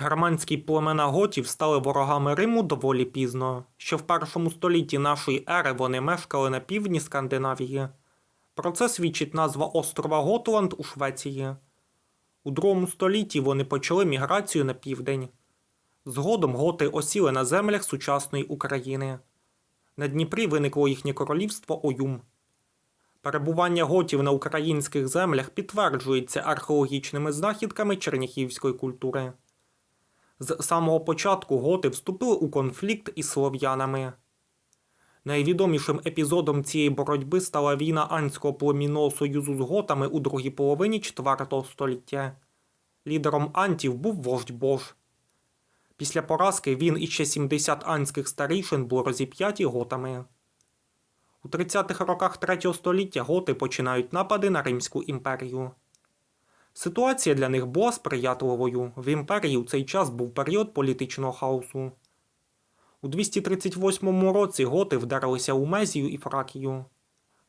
Германські племена готів стали ворогами Риму доволі пізно. Ще в першому столітті нашої ери вони мешкали на півдні Скандинавії. Про це свідчить назва острова Готланд у Швеції. У другому столітті вони почали міграцію на південь. Згодом готи осіли на землях сучасної України. На Дніпрі виникло їхнє королівство Оюм. Перебування готів на українських землях підтверджується археологічними знахідками черніхівської культури. З самого початку готи вступили у конфлікт із слов'янами. Найвідомішим епізодом цієї боротьби стала війна Анського племінного союзу з готами у другій половині IV століття. Лідером антів був вождь Бож. Після поразки він і ще 70 анських старішин були розіп'яті готами. У 30-х роках 3 століття готи починають напади на Римську імперію. Ситуація для них була сприятливою. В імперії у цей час був період політичного хаосу. У 238 році готи вдарилися у Мезію і Фракію.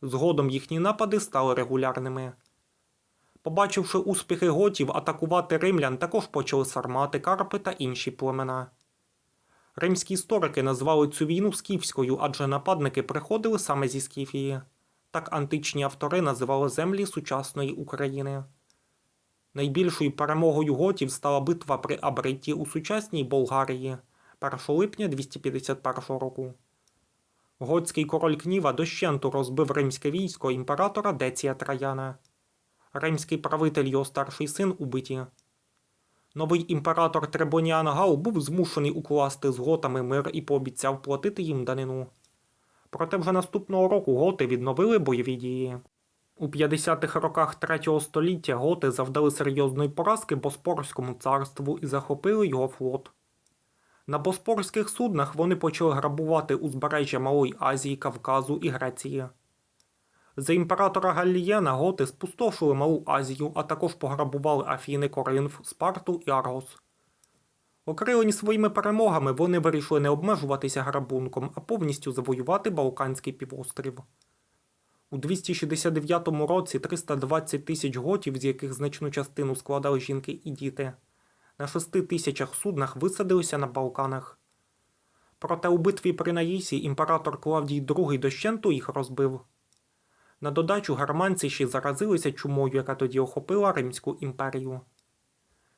Згодом їхні напади стали регулярними. Побачивши успіхи готів атакувати римлян, також почали сармати, карпи та інші племена. Римські історики назвали цю війну скіфською, адже нападники приходили саме зі Скіфії. Так античні автори називали землі сучасної України. Найбільшою перемогою готів стала битва при Абриті у сучасній Болгарії 1 липня 251 року. Готський король Кніва дощенту розбив римське військо імператора Деція Траяна. Римський правитель його старший син убиті. Новий імператор Требоніан Гал був змушений укласти з готами мир і пообіцяв платити їм данину. Проте вже наступного року готи відновили бойові дії. У 50-х роках 3 століття готи завдали серйозної поразки Боспорському царству і захопили його флот. На боспорських суднах вони почали грабувати узбережжя Малої Азії, Кавказу і Греції. За імператора Галлієна готи спустошили Малу Азію, а також пограбували Афіни, Коринф, Спарту і Аргос. Окрилені своїми перемогами вони вирішили не обмежуватися грабунком, а повністю завоювати Балканський півострів. У 269 році 320 тисяч готів, з яких значну частину складали жінки і діти, на 6 тисячах суднах висадилися на Балканах. Проте у битві при Наїсі імператор Клавдій II дощенту їх розбив. На додачу германці ще заразилися чумою, яка тоді охопила Римську імперію.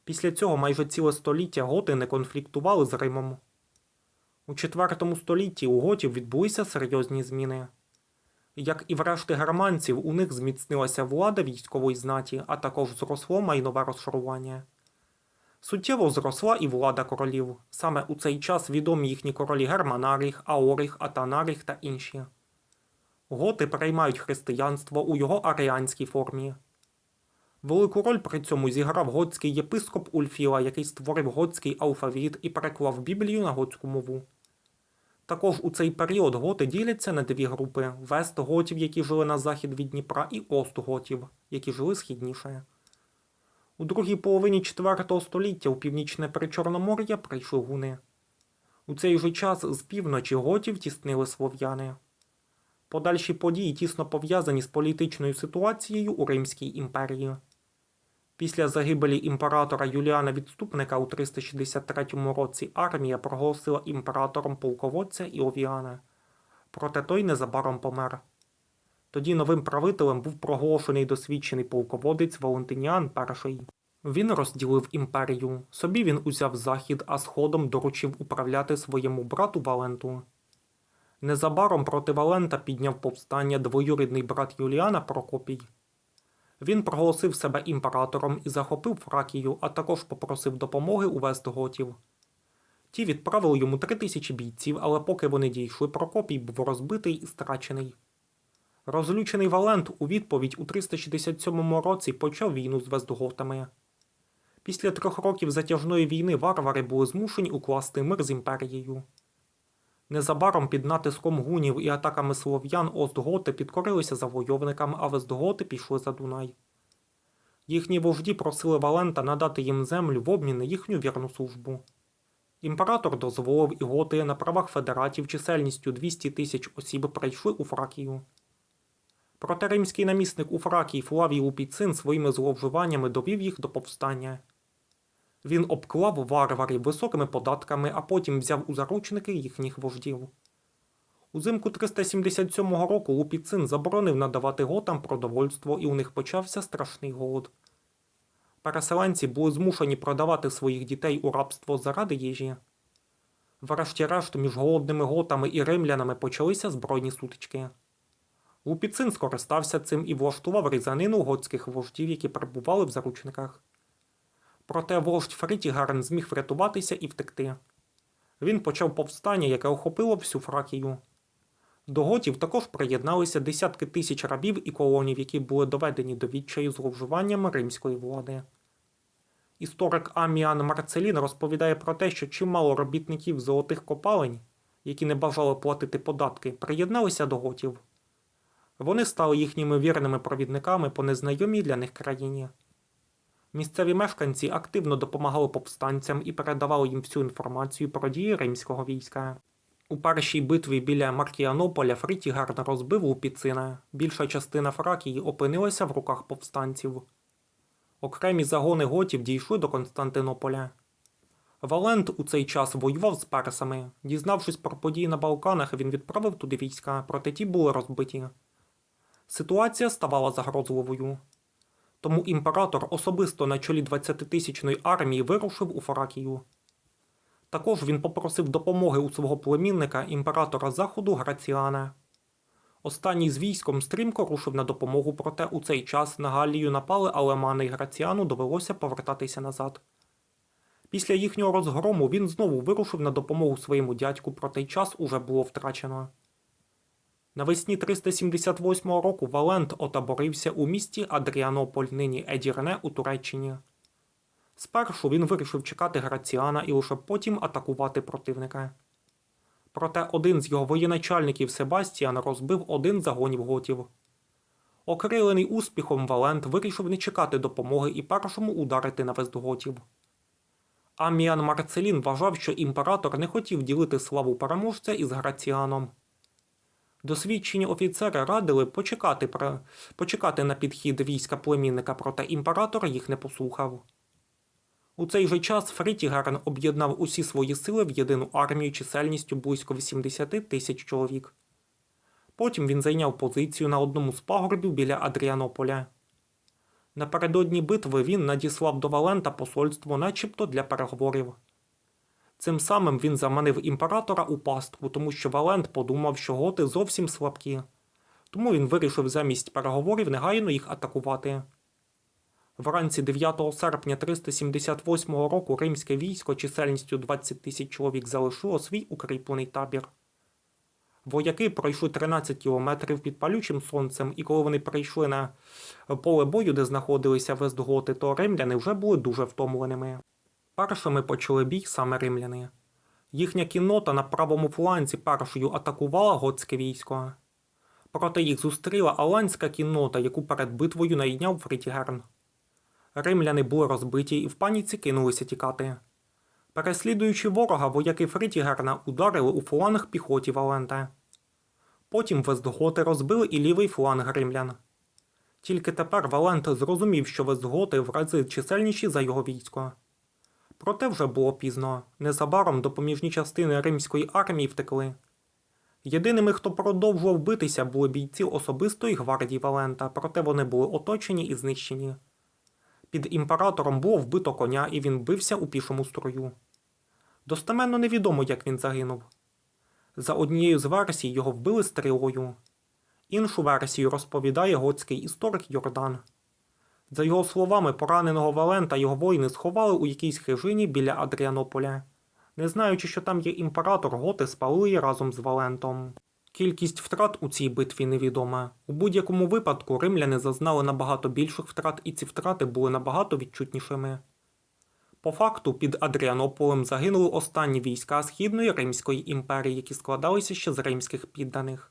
Після цього майже ціле століття готи не конфліктували з Римом. У IV столітті у готів відбулися серйозні зміни. Як і в германців, у них зміцнилася влада військової знаті, а також зросло майнове розшарування. Суттєво зросла і влада королів. Саме у цей час відомі їхні королі Германаріх, Аоріх, Атанаріх та інші. Готи переймають християнство у його аріанській формі. Велику роль при цьому зіграв готський єпископ Ульфіла, який створив готський алфавіт і переклав Біблію на готську мову. Також у цей період готи діляться на дві групи: вест-готів, які жили на захід від Дніпра, і ост-готів, які жили східніше. У другій половині IV століття у північне Причорномор'я прийшли гуни. У цей же час з півночі готів тіснили слов'яни. Подальші події тісно пов'язані з політичною ситуацією у Римській імперії. Після загибелі імператора Юліана Відступника у 363 році армія проголосила імператором полководця Іовіана, проте той незабаром помер. Тоді новим правителем був проголошений досвідчений полководець Валентиніан І. Він розділив імперію. Собі він узяв захід, а сходом доручив управляти своєму брату Валенту. Незабаром проти Валента підняв повстання двоюрідний брат Юліана Прокопій. Він проголосив себе імператором і захопив Фракію, а також попросив допомоги у Вестготів. Ті відправили йому три тисячі бійців, але поки вони дійшли, Прокопій був розбитий і страчений. Розлючений Валент у відповідь у 367 році почав війну з Вестготами. Після трьох років затяжної війни варвари були змушені укласти мир з імперією. Незабаром під натиском гунів і атаками слов'ян Остготи підкорилися завойовникам, а Вестготи пішли за Дунай. Їхні вожді просили Валента надати їм землю в обмін на їхню вірну службу. Імператор дозволив і готи на правах федератів чисельністю 200 тисяч осіб прийшли у Фракію. Проте римський намісник у Фракії Флавій Лупіцин своїми зловживаннями довів їх до повстання. Він обклав варварів високими податками, а потім взяв у заручники їхніх вождів. Узимку 377 року Лупіцин заборонив надавати готам продовольство, і у них почався страшний голод. Переселенці були змушені продавати своїх дітей у рабство заради їжі. Врешті-решт між голодними готами і римлянами почалися збройні сутички. Лупіцин скористався цим і влаштував різанину готських вождів, які перебували в заручниках. Проте вождь Фрітігарн зміг врятуватися і втекти. Він почав повстання, яке охопило всю Фракію. До готів також приєдналися десятки тисяч рабів і колонів, які були доведені до відчаю зловживаннями римської влади. Історик Аміан Марцелін розповідає про те, що чимало робітників золотих копалень, які не бажали платити податки, приєдналися до готів. Вони стали їхніми вірними провідниками по незнайомій для них країні. Місцеві мешканці активно допомагали повстанцям і передавали їм всю інформацію про дії римського війська. У першій битві біля Маркіанополя Фрітігарн розбив Лупіцина. Більша частина Фракії опинилася в руках повстанців. Окремі загони готів дійшли до Константинополя. Валент у цей час воював з персами. Дізнавшись про події на Балканах, він відправив туди війська, проте ті були розбиті. Ситуація ставала загрозливою. Тому імператор особисто на чолі 20-тисячної армії вирушив у Фракію. Також він попросив допомоги у свого племінника імператора Заходу Граціана. Останній з військом стрімко рушив на допомогу, проте у цей час на Галлію напали алемани і Граціану довелося повертатися назад. Після їхнього розгрому він знову вирушив на допомогу своєму дядьку, проте й час уже було втрачено. Навесні 378 року Валент отаборився у місті Адріанополь, нині Едірне у Туреччині. Спершу він вирішив чекати Граціана і лише потім атакувати противника. Проте один з його воєначальників Себастіан розбив один загонів готів. Окрилений успіхом Валент вирішив не чекати допомоги і першому ударити на вестготів. Аміан Марцелін вважав, що імператор не хотів ділити славу переможця із Граціаном. Досвідчені офіцери радили почекати, про- почекати на підхід війська племінника, проте імператор їх не послухав. У цей же час Фрітігарн об'єднав усі свої сили в єдину армію чисельністю близько 80 тисяч чоловік. Потім він зайняв позицію на одному з пагорбів біля Адріанополя. Напередодні битви він надіслав до Валента посольство, начебто для переговорів. Цим самим він заманив імператора у пастку, тому що Валент подумав, що готи зовсім слабкі. Тому він вирішив замість переговорів негайно їх атакувати. Вранці 9 серпня 378 року римське військо чисельністю 20 тисяч чоловік залишило свій укріплений табір. Вояки пройшли 13 кілометрів під палючим сонцем, і коли вони прийшли на поле бою, де знаходилися вестготи, то римляни вже були дуже втомленими. Першими почали бій саме римляни. Їхня кіннота на правому фланзі першою атакувала готське військо. Проте їх зустріла аланська кіннота, яку перед битвою найняв Фрітігерн. Римляни були розбиті і в паніці кинулися тікати. Переслідуючи ворога, вояки Фрітігерна ударили у фланг піхоті Валента. Потім вестготи розбили і лівий фланг римлян. Тільки тепер Валент зрозумів, що вестготи в рази чисельніші за його військо. Проте вже було пізно. Незабаром допоміжні частини римської армії втекли. Єдиними, хто продовжував битися, були бійці особистої гвардії Валента, проте вони були оточені і знищені. Під імператором було вбито коня, і він бився у пішому строю. Достеменно невідомо, як він загинув. За однією з версій його вбили стрілою. Іншу версію розповідає готський історик Йордан. За його словами, пораненого Валента його воїни сховали у якійсь хижині біля Адріанополя. Не знаючи, що там є імператор, готи спалили разом з Валентом. Кількість втрат у цій битві невідома. У будь-якому випадку римляни зазнали набагато більших втрат, і ці втрати були набагато відчутнішими. По факту, під Адріанополем загинули останні війська Східної Римської імперії, які складалися ще з римських підданих.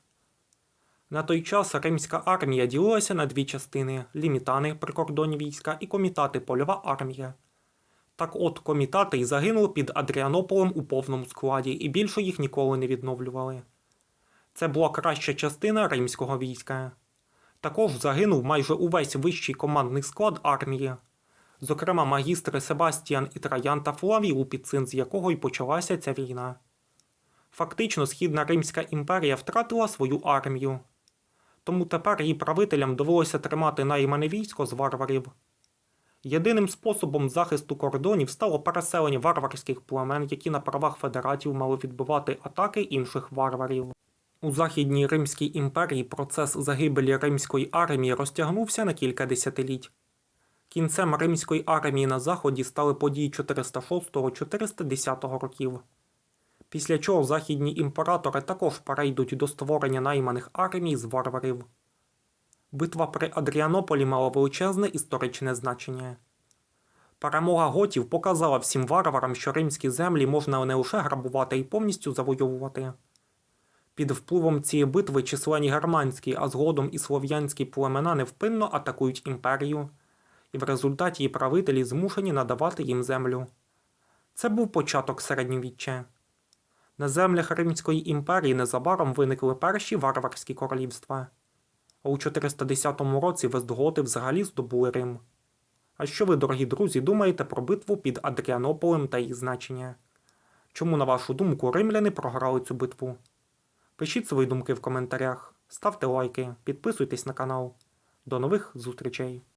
На той час римська армія ділилася на дві частини: лімітани прикордонні війська і комітати польова армія. Так от комітати й загинули під Адріанополем у повному складі, і більше їх ніколи не відновлювали. Це була краща частина римського війська. Також загинув майже увесь вищий командний склад армії. зокрема магістри Себастіан і Траян та Флавій Лупіцин, з якого й почалася ця війна. Фактично, Східна Римська імперія втратила свою армію, тому тепер її правителям довелося тримати наймане військо з варварів. Єдиним способом захисту кордонів стало переселення варварських племен, які на правах федератів мали відбивати атаки інших варварів. У Західній Римській імперії процес загибелі римської армії розтягнувся на кілька десятиліть. Кінцем римської армії на заході стали події 406-410 років. Після чого західні імператори також перейдуть до створення найманих армій з варварів. Битва при Адріанополі мала величезне історичне значення. Перемога готів показала всім варварам, що римські землі можна не лише грабувати і повністю завойовувати. Під впливом цієї битви численні германські, а згодом і слов'янські племена невпинно атакують імперію, і в результаті її правителі змушені надавати їм землю. Це був початок середньовіччя. На землях Римської імперії незабаром виникли перші варварські королівства. А у 410 році вестготи взагалі здобули Рим. А що ви, дорогі друзі, думаєте про битву під Адріанополем та її значення? Чому, на вашу думку, римляни програли цю битву? Пишіть свої думки в коментарях, ставте лайки, підписуйтесь на канал. До нових зустрічей!